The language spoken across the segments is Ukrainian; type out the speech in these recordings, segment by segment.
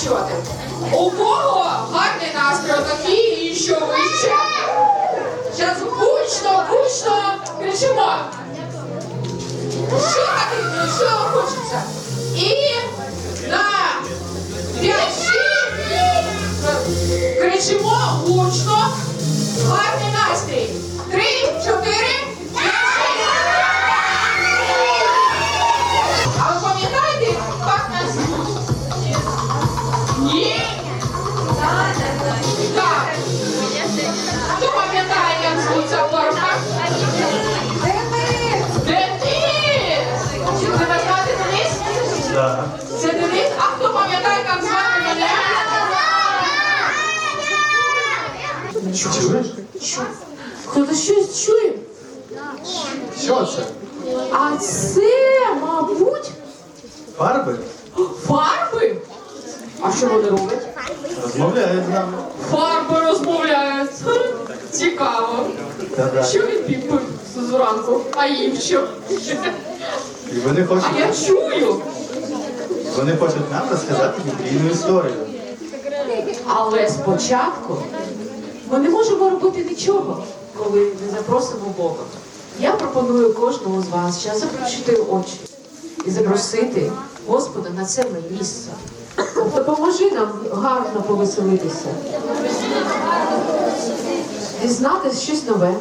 покращувати. У кого гарний настрій отакий і що вище? Зараз гучно, гучно кричимо. Що таке? Що хочеться? І на п'ять кричимо гучно. Гарний настрій. Три, чотири, Що це? А це, мабуть, Фарби? фарби? А що вони роблять? Розмовляють з нами. Фарби розмовляють. Цікаво. Да-да. Що він піпив зранку? А їм що? І вони А я чую. вони хочуть нам розказати біблійну історію. Але спочатку ми не можемо робити нічого, коли не запросимо Бога. Я пропоную кожному з вас зараз заплющити очі і запросити Господа на це місце. Допоможи нам гарно повеселитися. Дізнати щось нове.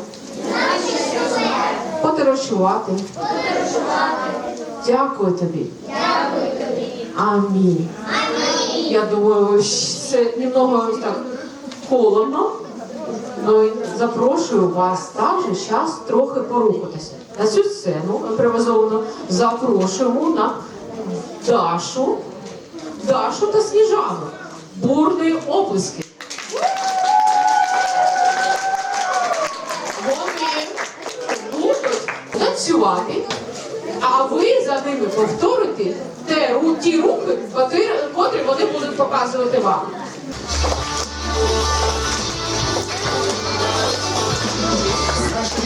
Подорожувати. Дякую тобі. Амінь. Я думаю, це немного так холодно. І запрошую вас також зараз трохи порухатися. На цю сцену імпровізовану запрошуємо на Дашу, Дашу та Сніжану. Бурні оплески. Вони будуть танцювати, а ви за ними повторите те, ті котрі, котрі вони будуть показувати вам.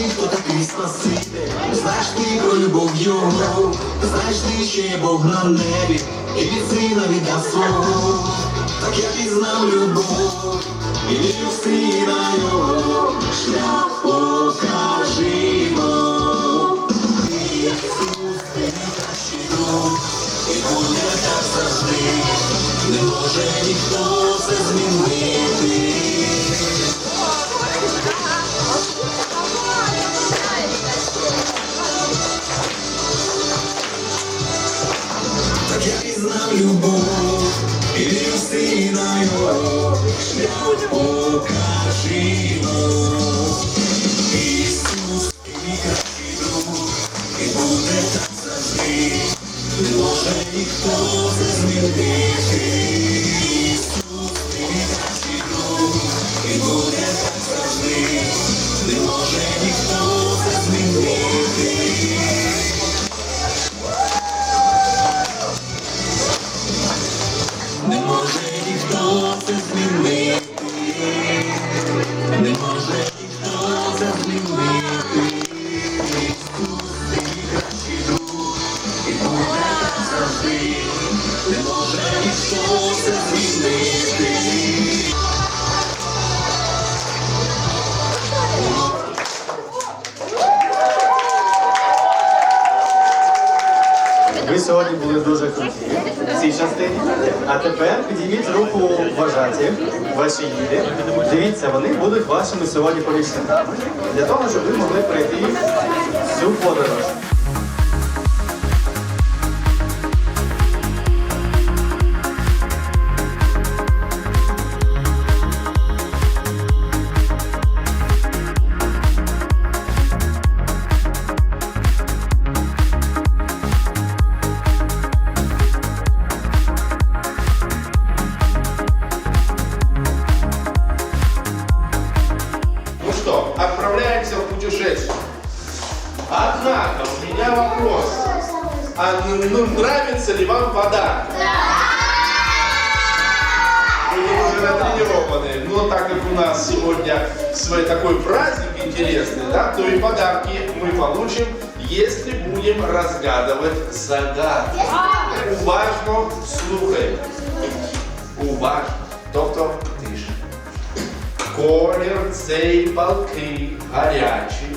Хто такий спаситель, знаєш ти про любов його, знаєш ти, що є Бог на небі, і від сина віддав свого, так я пізнав любов, і вірю в сина його, шлях покажімо. Ісус, ти найкращий друг, і буде так завжди, не може ніхто це змінити. Пізнав любов, і сина його, шлях покажімо. Ніхто це А тепер підійміть руку вважаті, ваші їди. Дивіться, вони будуть вашими сьогодні помічниками для того, щоб ви могли пройти всю подорож. ну, ну, нравится ли вам вода? Вы уже натренированы. Но так как у нас сегодня свой такой праздник интересный, да, то и подарки мы получим, если будем разгадывать загадки. Уважно слухай. Уважно. Тобто тише. Колір цей палкий, гарячий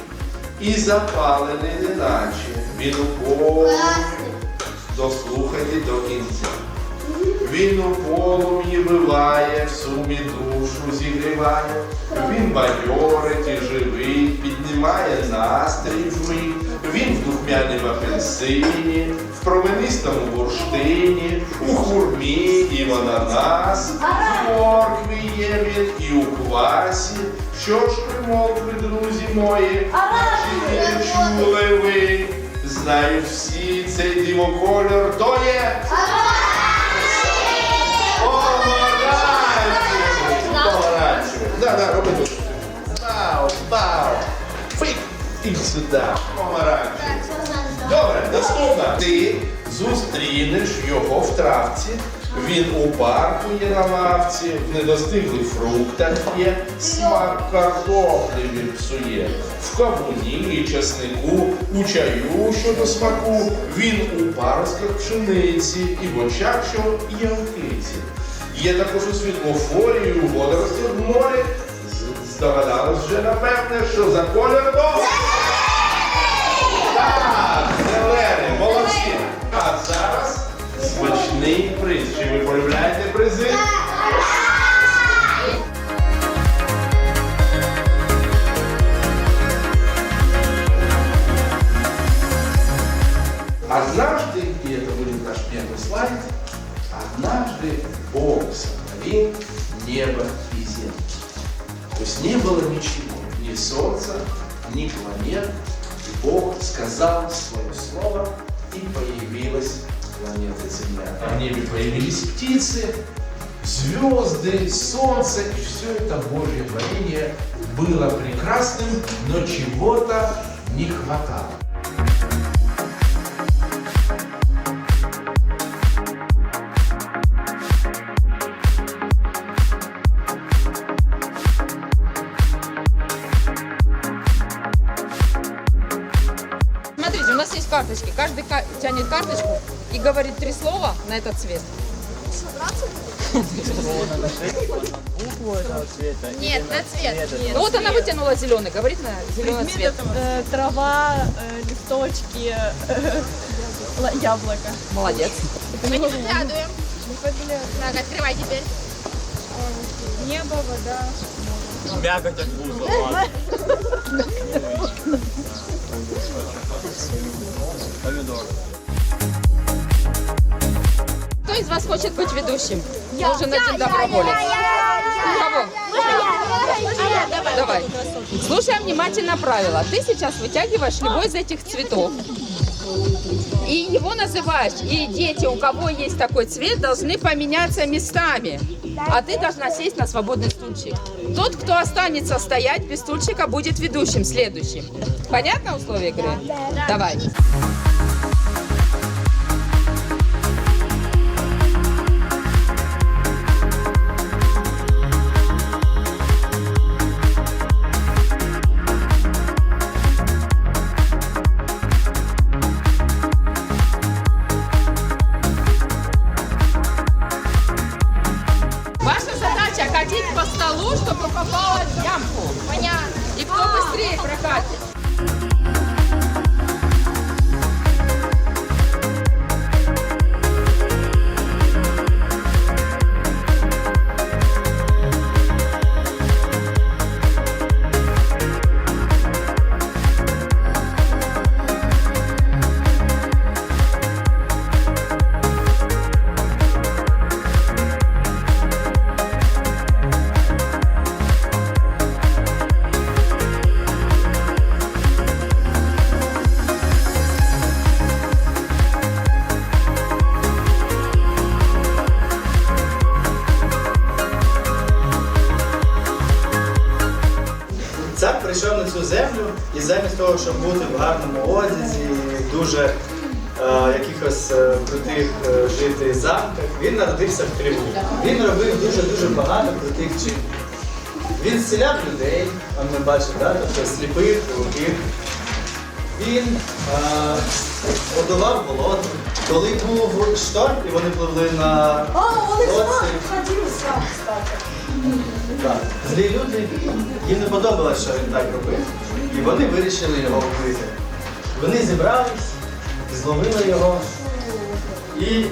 і запалений неначе. Він у полум'ї. Дослухайте до кінця. Він у полум'ї биває, в сумі душу зігріває. Він бадьорить і живий, піднімає настрій вмить. Він в духмянім апельсині, в променистому бурштині, у хурмі і в ананас, в моркві є він і у квасі. Що ж примовкли, друзі мої? Чи не чули ви? Знають всі цей дивоколір, то є. Помаранчевий. Да, да, роби тут. Бау, бау. Фик. І сюди. Помаранчевий. Добре, наступна. Ти зустрінеш його в травці. Він у парку є на лавці, в недостиглих фруктах є, смак картоплі він псує, в кавуні і часнику, у чаю щодо смаку, він у паростках пшениці і в очах, що є в. Є також у світлофорі і у водоростях в морі. З- Здогадались вже напевне, що за колір то... Так, зелений, молодці. А зараз смачний приз. Чи ви полюбляєте призи? Звезды, солнце, и все это Божье творение было прекрасным, но чего-то не хватало. Смотрите, у нас есть карточки. Каждый ка- тянет карточку и говорит три слова на этот цвет. Нет, на цвет. Ну вот она вытянула зеленый, говорит на зеленый цвет. Э, трава, э, листочки, э, яблоко. Молодец. Мы не подглядываем. Так, открывай теперь. Небо, вода. Кто из вас хочет быть ведущим? Нужен один доброволец. Кого? Давай. Слушай внимательно правила. Ты сейчас вытягиваешь любой из этих цветов. И его называешь. И дети, у кого есть такой цвет, должны поменяться местами. А ты должна сесть на свободный стульчик. Тот, кто останется стоять без стульчика, будет ведущим следующим. Понятно условия игры? Давай. Прийшов на цю землю і замість того, щоб бути в гарному одязі, дуже е, якихось е, крутих е, жити замках. Він народився в Криму. Він робив дуже-дуже багато крутих вчинків. Він зціляв людей, он ми бачимо, да? тобто сліпих, глухих. Він е, подолав голод. Коли був шторм і вони пливли на лодці, Злі люди, їм не подобалось, що він так робив. І вони вирішили його вбити. Вони зібрались, зловили його і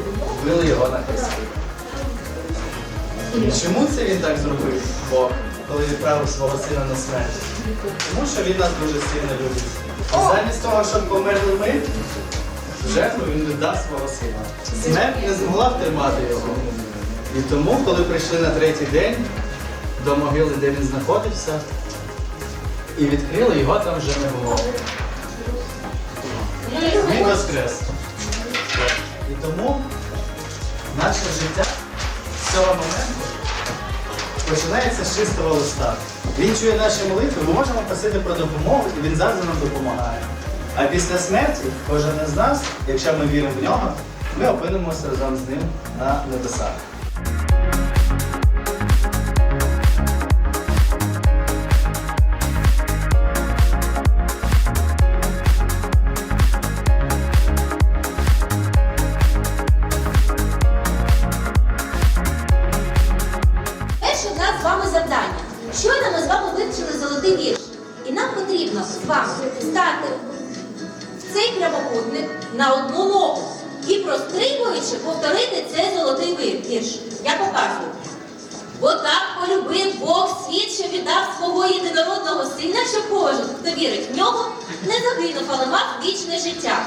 вбили його на хресті. Чому це він так зробив? Бог, коли відправив свого сина на смерть? Тому що він нас дуже сильно любить. Замість того, щоб померли ми, жертву він віддав свого сина. Смерть не змогла втримати його. І тому, коли прийшли на третій день до могили, де він знаходився, і відкрили, його там вже не було. Він воскрес. І тому наше життя з цього моменту починається з чистого листа. Він чує наші молитви, ми можемо просити про допомогу, і він завжди нам допомагає. А після смерті кожен із нас, якщо ми віримо в нього, ми опинимося разом з ним на небесах. Хто вірить в нього, не загинув, але мав вічне життя.